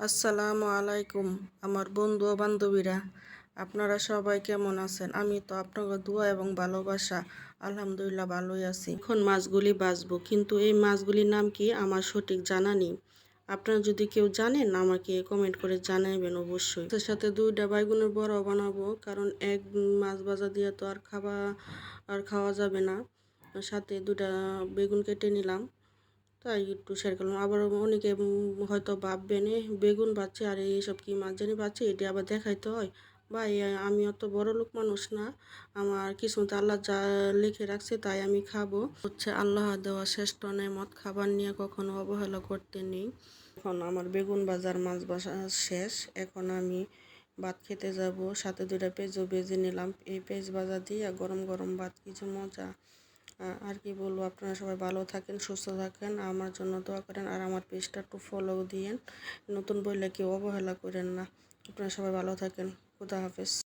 আসসালামু আলাইকুম, আমার বন্ধু বান্ধবীরা। আপনারা সবাই কেমন আছেন? আমি তো আপনাদের দোয়া এবং ভালোবাসা, আলহামদুলিল্লাহ ভালোই আছি। এখন মাছগুলি বাছবো কিন্তু এই মাছগুলির নাম কি আমার সঠিক জানা নেই। আপনারা যদি কেউ জানেন, আমাকে কমেন্ট করে জানাবেন অবশ্যই। তার সাথে দুইটা বাইগুনের বড় বানাবো, কারণ এক মাছ ভাজা দিয়ে তো আর খাওয়া আর খাওয়া যাবে না। সাথে দুটা বেগুন কেটে নিলাম। তাই একটু শেয়ার করলাম। আবার অনেকে হয়তো ভাববেন বেগুন বাচ্চা, আর এইসব কি মাছ জানি বাচ্চা? এটি আবার দেখাইতে হয়। বা আমি অত বড় লোক মানুষ না। আমার কিসমতে আল্লাহ যা লিখে রাখছে তাই আমি খাব। হচ্ছে আল্লাহ দেওয়া শ্রেষ্ঠ নেমত খাবার নিয়ে কখনো অবহেলা করতে নেই। এখন আমার বেগুন বাজার, মাছ বাসা শেষ। এখন আমি ভাত খেতে যাব। সাথে দুটা পেঁয়াজও বেজে নিলাম। এই পেঁয়াজ ভাজা দিয়ে গরম গরম ভাত, কিছু মজা। আর কি বলব, আপনারা সবাই ভালো থাকেন, সুস্থ থাকেন, আমার জন্য দোয়া করেন, আর আমার পেজটা একটু ফলো দিয়েন। নতুন বইলে কেউ অবহেলা করেন না। আপনারা সবাই ভালো থাকেন। খুদা হাফেজ।